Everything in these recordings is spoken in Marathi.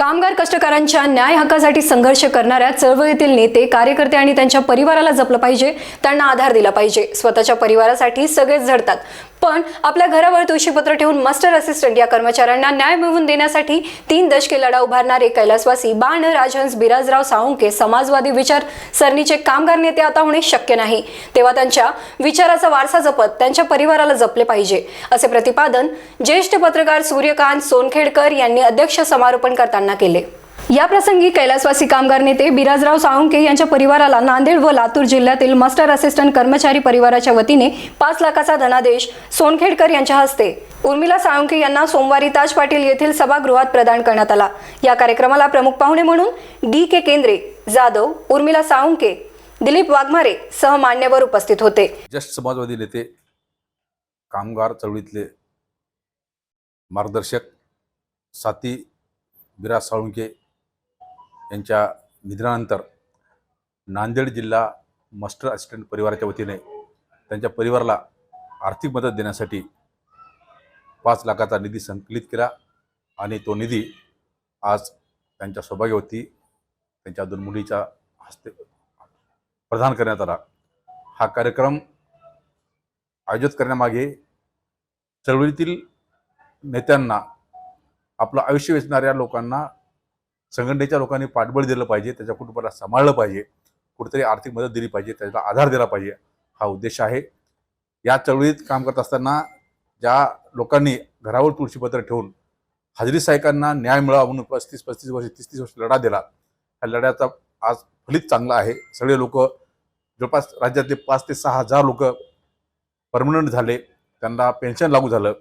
कामगार कष्टकऱ्यांच्या न्याय हक्कासाठी संघर्ष करणाऱ्या चळवळीतील नेते कार्यकर्ते आणि त्यांच्या परिवाराला जपलं पाहिजे. त्यांना आधार दिला पाहिजे. स्वतःच्या परिवारासाठी सगळेच झडतात. पण आपल्या घरावर तुळशीपत्र ठेवून मास्टर असिस्टंट या कर्मचाऱ्यांना न्याय मिळवून देण्यासाठी तीन दशके लढा उभारणारे कैलासवासी बाण राजहंस बिराजराव साळुंके समाजवादी विचार सरणीचे कामगार नेते आता होणे शक्य नाही. तेव्हा त्यांच्या विचाराचा वारसा जपत त्यांच्या परिवाराला जपले पाहिजे असे प्रतिपादन ज्येष्ठ पत्रकार सूर्यकांत सोनखेडकर यांनी अध्यक्ष समारोपण करताना केले. या प्रसंगी कैलासवासी कामगार नेते बिराजराव साळुंके यांच्या परिवाराला नांदेड व लातूर जिल्ह्यातील मास्टर असिस्टंट कर्मचारी परिवाराच्या वतीने पाच लाखाचा धनादेश सोनखेडकर यांच्या हस्ते. उर्मिला साळुंके यांना सोमवारी ताज पाटील येथील सभागृहात प्रदान करण्यात आला. या कार्यक्रमाला प्रमुख पाहुणे म्हणून डी के केंद्रे जाधव उर्मिला साळुंके दिलीप वाघमारे सह मान्यवर उपस्थित होते. ज्येष्ठ समाजवादी नेते कामगार चळवळीतले मार्गदर्शक साथी बिराज साळुंके यांच्या निधनानंतर नांदेड जिल्हा मास्टर असिस्टंट परिवाराच्या वतीने त्यांच्या परिवाराला आर्थिक मदत देण्यासाठी पाच लाखाचा निधी संकलित केला आणि तो निधी आज त्यांच्या सौभाग्यवती त्यांच्या दोन मुलीच्या हस्ते प्रदान करण्यात आला. हा कार्यक्रम आयोजित करण्यामागे चळवळीतील नेत्यांना आपलं आयुष्य वेचणाऱ्या लोकांना संघटनेच्या लोकांनी पाठबळ दिलं पाहिजे त्याच्या कुटुंबाला सांभाळलं पाहिजे कुठेतरी आर्थिक मदत दिली पाहिजे त्याला आधार दिला पाहिजे हा उद्देश आहे. या चळवळीत काम करत असताना ज्या लोकांनी घरावर तुळशीपत्र ठेवून हजरी साहेबांना न्याय मिळावा म्हणून पस्तीस पस्तीस वर्ष तीस तीस वर्ष लढा दिला ह्या लढ्याचा आज फलित चांगला आहे. सगळे लोक जवळपास राज्यातले पाच ते सहा हजार लोक परमनंट झाले त्यांना पेन्शन लागू झालं.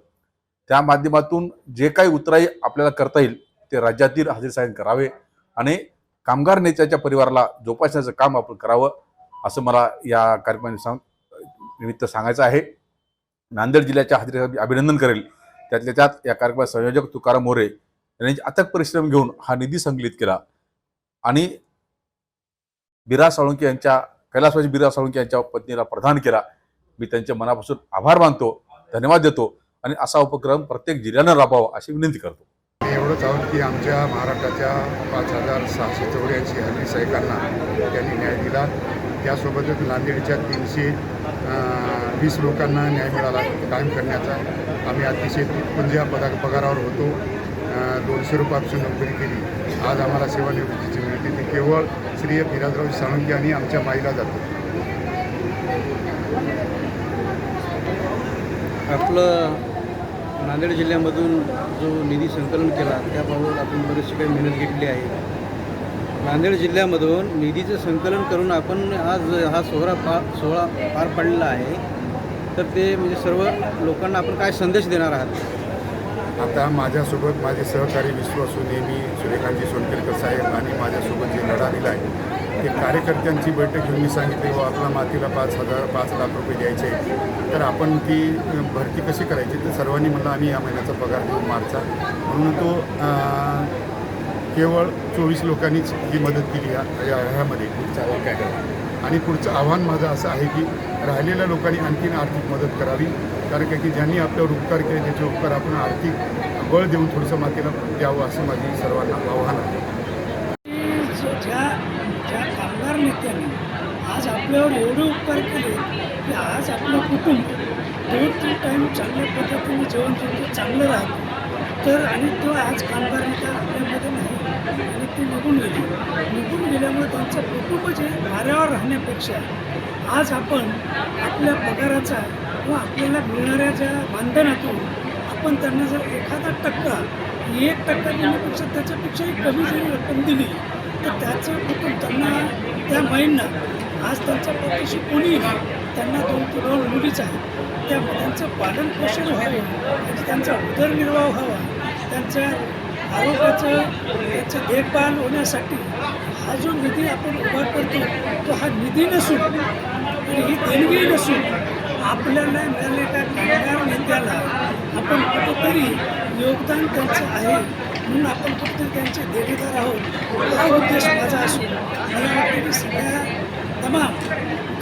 त्या माध्यमातून जे काही उतराई आपल्याला करता येईल ते राज्यातील हजरी साहेब करावे आणि कामगार नेत्याच्या परिवाराला जोपासण्याचं काम आपण करावं असं मला या कार्यक्रमाने सांग निमित्त सांगायचं आहे. नांदेड जिल्ह्याच्या हजेरी अभिनंदन करेल. त्यातल्या त्यात या कार्यक्रमात संयोजक तुकाराम मोरे यांनी अथक परिश्रम घेऊन हा निधी संकलित केला. आणि बिरा साळुंके यांच्या कैलासवासी बिरा साळुंके यांच्या पत्नीला प्रदान केला. मी त्यांच्या मनापासून आभार मानतो धन्यवाद देतो आणि असा उपक्रम प्रत्येक जिल्ह्यानं राबवावा अशी विनंती करतो. एवढंच आहोत की आमच्या महाराष्ट्राच्या पाच हजार सहाशे चौऱ्याऐंशी हल्ली सैनिकांना त्यांनी न्याय दिला. त्यासोबतच नांदेडच्या तीनशे वीस लोकांना न्याय मिळाला कायम करण्याचा. आम्ही अतिशय तुटपुंज्या पदा पगारावर होतो. दोनशे रुपयापासून नोकरी केली. आज आम्हाला सेवानिवृत्तीची मिळते. ती केवळ श्री बिराजराव साळुंके आणि आमच्या माईला जातो. आपलं नांदेड जिल्ह्यामधून जो निधी संकलन केला त्याबाबत आपण बरीचशी काही मेहनत घेतली आहे. नांदेड जिल्ह्यामधून निधीचं संकलन करून आपण आज हा सोहळा पार सोहळा पार पाडलेला आहे. तर ते म्हणजे सर्व लोकांना आपण काय संदेश देणार आहात? आता माझ्यासोबत माझे सहकारी विश्वासू नेहमी सूर्यकांतजी सोनकेलकर साहेब आणि माझ्यासोबत जे लढा दिला आहे ते कार्यकर्त्यांची बैठक घेऊन मी सांगितले हो, व आपला मातीला पाच हजार पाच लाख रुपये द्यायचे तर आपण ती भरती कशी करायची? तर सर्वांनी म्हणलं आम्ही या महिन्याचा पगार देऊ मार्चचा म्हणून तो केवळ चोवीस लोकांनीच ही मदत केली ह्या या- ह्यामध्ये. आणि पुढचं आव्हान माझं असं आहे की राहिलेल्या लोकांनी आणखीन आर्थिक मदत करावी. कारण की ज्यांनी आपल्यावर उपकार केले त्याचे उपकार आपण आर्थिक बळ देऊन थोडंसं मातीला द्यावं असं माझी सर्वांना आव्हान आहे. ज्या ज्या कामगार नेत्यांनी आज आपल्यावर एवढे उपकार केले की आज आपलं कुटुंब दोन तीन टाईम चांगल्या पद्धतीने जेवण जेवण चांगलं राहतं. तर आणि तो आज कामगार नेता आपल्यामध्ये नाही आणि ते निघून गेले. त्यांचं कुटुंब जे वाऱ्यावर राहण्यापेक्षा आज आपण आपल्या पगाराचा व आपल्याला मिळणाऱ्या ज्या बांधनातून आपण त्यांना जर एखादा टक्का एक टक्का देण्यापेक्षा त्याच्यापेक्षाही कमी जरी रक्कम दिली तर त्याचं कुटुंब त्यांना त्या बाईंना आज त्यांच्या पाठीशी कोणी त्यांना दोन ते दोन मुलीच आहेत त्या त्यांचं पालनपोषण व्हावं म्हणजे त्यांचा उदरनिर्वाह व्हावा त्यांच्या आरोग्याचं याचं देखभाल होण्यासाठी हा जो निधी आपण उभा करतो तो हा निधी नसून आणि ही देणगी नसून आपल्याला मिळालेल्या कामगार नेत्याला आपण कुठंतरी योगदान त्यांचं आहे म्हणून आपण फक्त त्यांचे देणेदार आहोत हा उद्देश माझा असून मला वाटतं की सगळ्या तमाम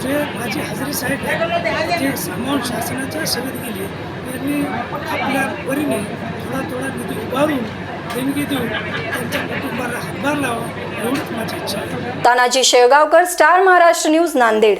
जे माझे हजरे साहेब आहेत जे सामावून शासनाच्या सेवेत गेले त्यांनी आपल्या परीने थोडा थोडा निधी उभारून देणगी देऊन त्यांच्या कुटुंबाला हातभार लावा एवढीच माझी इच्छा आहे. Tanaji Shelgaonkar star Maharashtra news Nanded.